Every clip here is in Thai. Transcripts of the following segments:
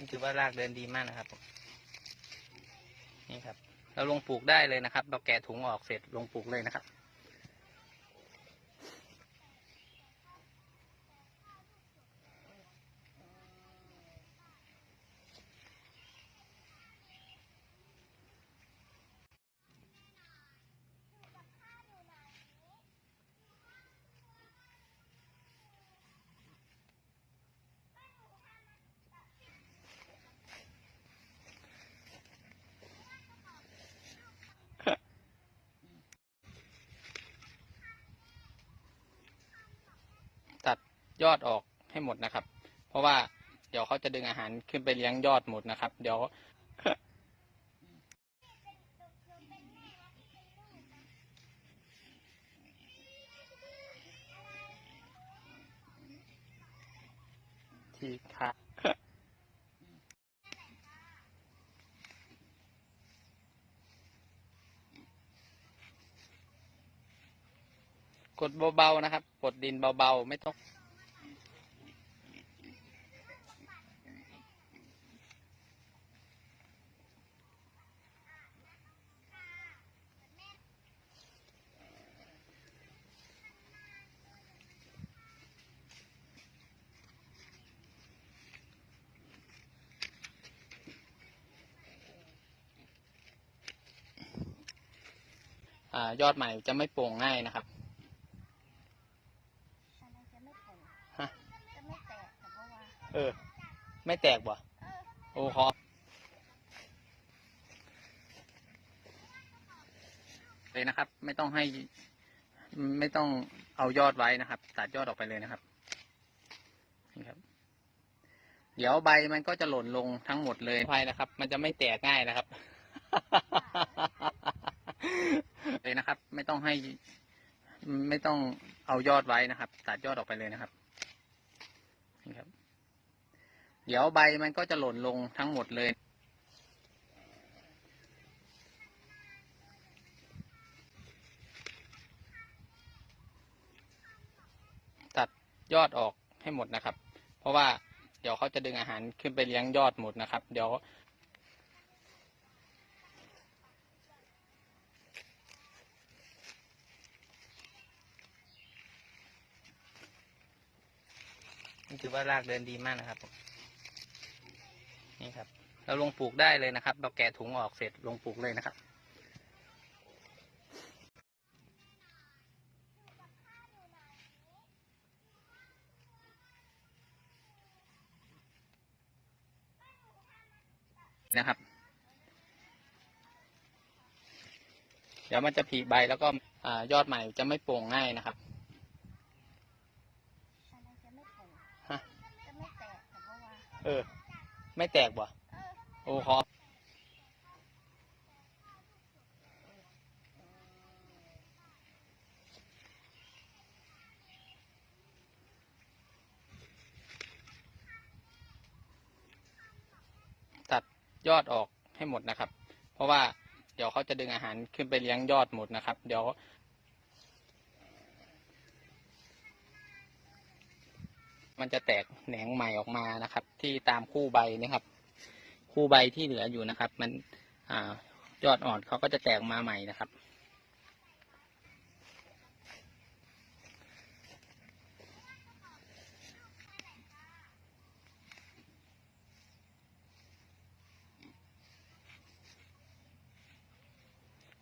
นี่ถือว่ารากเดินดีมากนะครับ นี่ครับ เราลงปลูกได้เลยนะครับ เราแกะถุงออกเสร็จลงปลูกเลยนะครับ ตัด ยอดออกให้หมดนะครับ เพราะว่าเดี๋ยวเขาจะดึงอาหารขึ้นไปเลี้ยงยอดหมดนะครับ เดี๋ยว ที่ค่ะกดเบาๆนะครับ กดดินเบาๆ ไม่ต้อง อ่ายอดใหม่จะไม่โปร่งง่ายนะครับอันนั้นจะไม่โผล่ฮะจะไม่แตกแต่เพราะว่าเออ ไม่แตกบ่เออโอ้ขอเลยนะครับ ไม่ต้องให้ไม่ต้องเอายอดไว้นะครับ ตัดยอดออกไปเลยนะครับนี่ครับ เดี๋ยวใบมันก็จะหล่นลงทั้งหมดเลยภัยนะครับ มันจะไม่แตกง่ายนะครับ เลยนะครับ ไม่ต้องให้ ไม่ต้องเอายอดไว้นะครับ ตัดยอดออกไปเลยนะครับนี่ครับ เดี๋ยวใบมันก็จะหล่นลงทั้งหมดเลยตัดยอดออกให้หมดนะครับ เพราะว่าเดี๋ยวเขาจะดึงอาหารขึ้นไปเลี้ยงยอดหมดนะครับ เดี๋ยว ถือว่ารากเดินดีมากนะครับ นี่ครับ เราลงปลูกได้เลยนะครับ เราแกะถุงออกเสร็จลงปลูกเลยนะครับนะครับ เดี๋ยวมันจะผลิใบแล้วก็อยอดใหม่จะไม่โปร่งง่ายนะครับ อันนั้นจะไม่โผล่ ฮะ จะไม่แตกแต่ เออ ไม่แตกบ่เออโอ้ขอตัดยอดออกให้หมดนะครับ เพราะว่าเดี๋ยวเขาจะดึงอาหารขึ้นไปเลี้ยงยอดหมดนะครับ เดี๋ยว มันจะแตกแหนงใหม่ออกมานะครับ ที่ตามคู่ใบนะครับ คู่ใบที่เหลืออยู่นะครับ มันอ่ายอดอ่อนเขาก็จะแตกมาใหม่นะครับ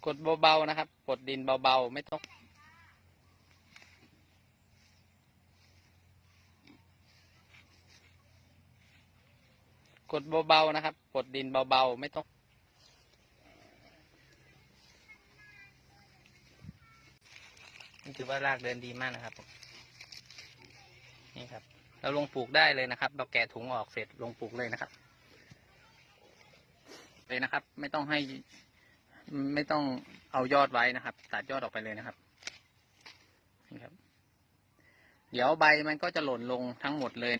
กดเบาๆนะครับ กดดินเบาๆ ไม่ต้อง ดเบาๆนะครับ กดดินเบาๆ ไม่ต้อง ถือว่ารากเดินดีมากนะครับ นี่ครับ เราลงปลูกได้เลยนะครับ เราแกะถุงออกเสร็จลงปลูกเลยนะครับ เลยนะครับ ไม่ต้องให้ ไม่ต้องเอายอดไว้นะครับ ตัดยอดออกไปเลยนะครับ นี่ครับ เดี๋ยวใบมันก็จะหล่นลงทั้งหมดเลย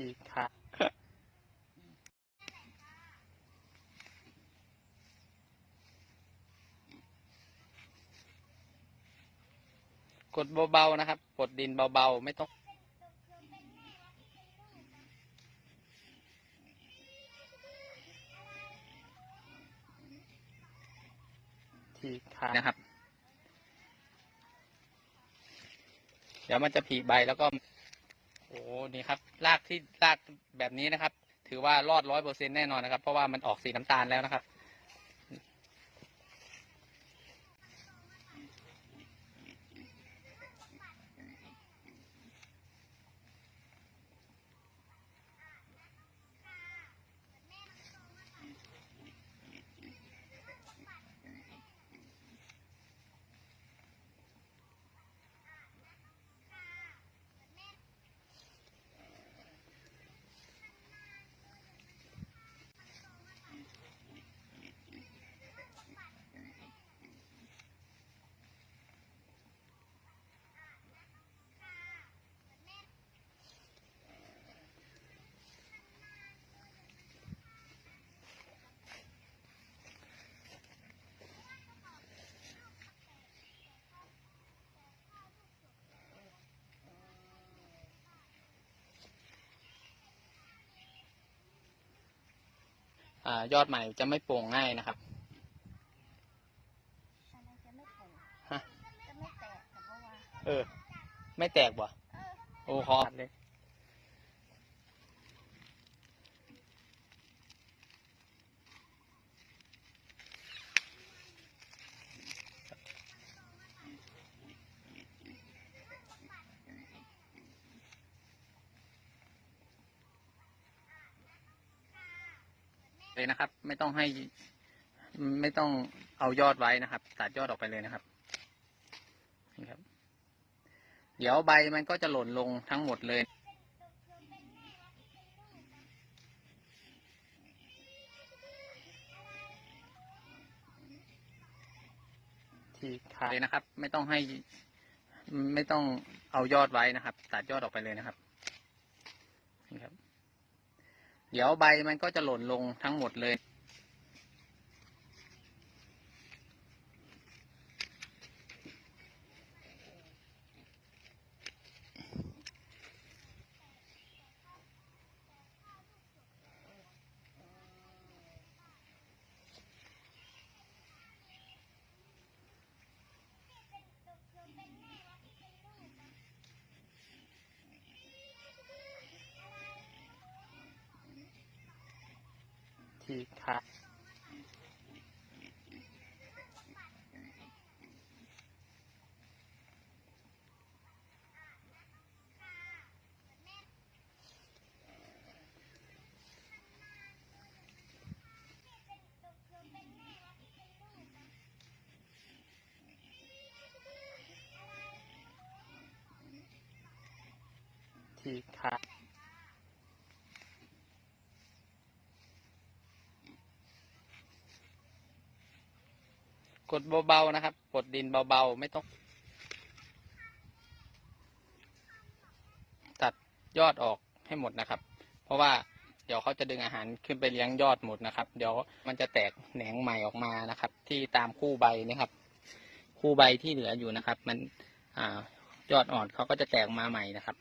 ที่ค่ะ กดเบาๆนะครับกดดินเบาๆ ไม่ต้องที่ขานะครับ เดี๋ยวมันจะผลิใบแล้วก็โอ้โห นี่ครับรากที่รากแบบนี้นะครับ ถือว่ารอดร้อยเปอร์เซ็นแน่นอนนะครับ เพราะว่ามันออกสีน้ำตาลแล้วนะครับ อ่ายอดใหม่จะไม่โป่งง่ายนะครับอันนั้นจะไม่ปลูกฮะจะไม่แตกแต่เพราะว่าเออ ไม่แตกบ่เออโอ้ขอเลย เลยนะครับ ไม่ต้องให้ ไม่ต้องเอายอดไว้นะครับ ตัดยอดออกไปเลยนะครับนี่ครับ เดี๋ยวใบมันก็จะหล่นลงทั้งหมดเลยที่ขาเลยนะครับ ไม่ต้องให้ ไม่ต้องเอายอดไว้นะครับ ตัดยอดออกไปเลยนะครับนี่ครับ เดี๋ยวใบมันก็จะหล่นลงทั้งหมดเลย ทีค่ะ ทีค่ะ กดเบาๆนะครับ กดดินเบาๆ ไม่ต้อง ตัดยอดออกให้หมดนะครับ เพราะว่าเดี๋ยวเขาจะดึงอาหารขึ้นไปเลี้ยงยอดหมดนะครับ เดี๋ยวมันจะแตกแหนงใหม่ออกมานะครับ ที่ตามคู่ใบนะครับ คู่ใบที่เหลืออยู่นะครับ มันอ่ายอดอ่อนเขาก็จะแตกมาใหม่นะครับ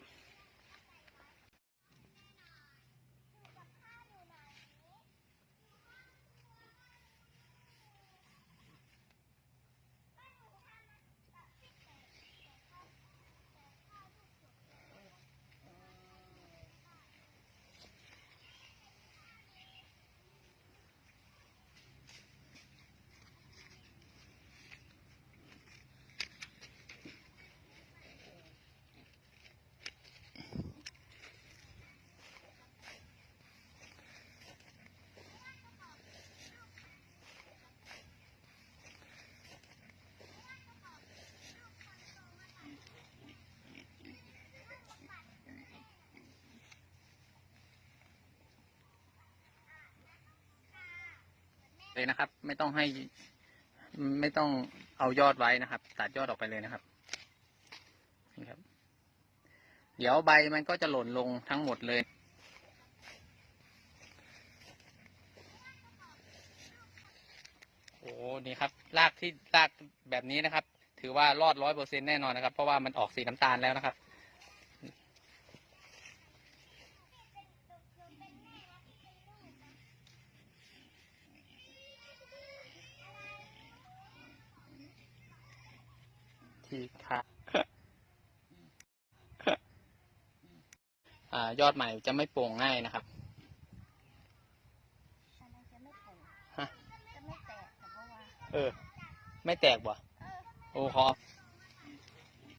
เลยนะครับ ไม่ต้องให้ ไม่ต้องเอายอดไว้นะครับ ตัดยอดออกไปเลยนะครับนี่ครับ เดี๋ยวใบมันก็จะหล่นลงทั้งหมดเลยโอ้นี่ครับรากที่รากแบบนี้นะครับ ถือว่ารอดร้อยเปอร์เซ็นแน่นอนนะครับ เพราะว่ามันออกสีน้ำตาลแล้วนะครับ ที่ค่ะอ่ายอดใหม่จะไม่โป่งง่ายนะครับอันนั้นจะไม่โป่งฮะจะไม่แตกแต่เพราะว่า เออ ไม่แตกบ่เออโอ้ขอ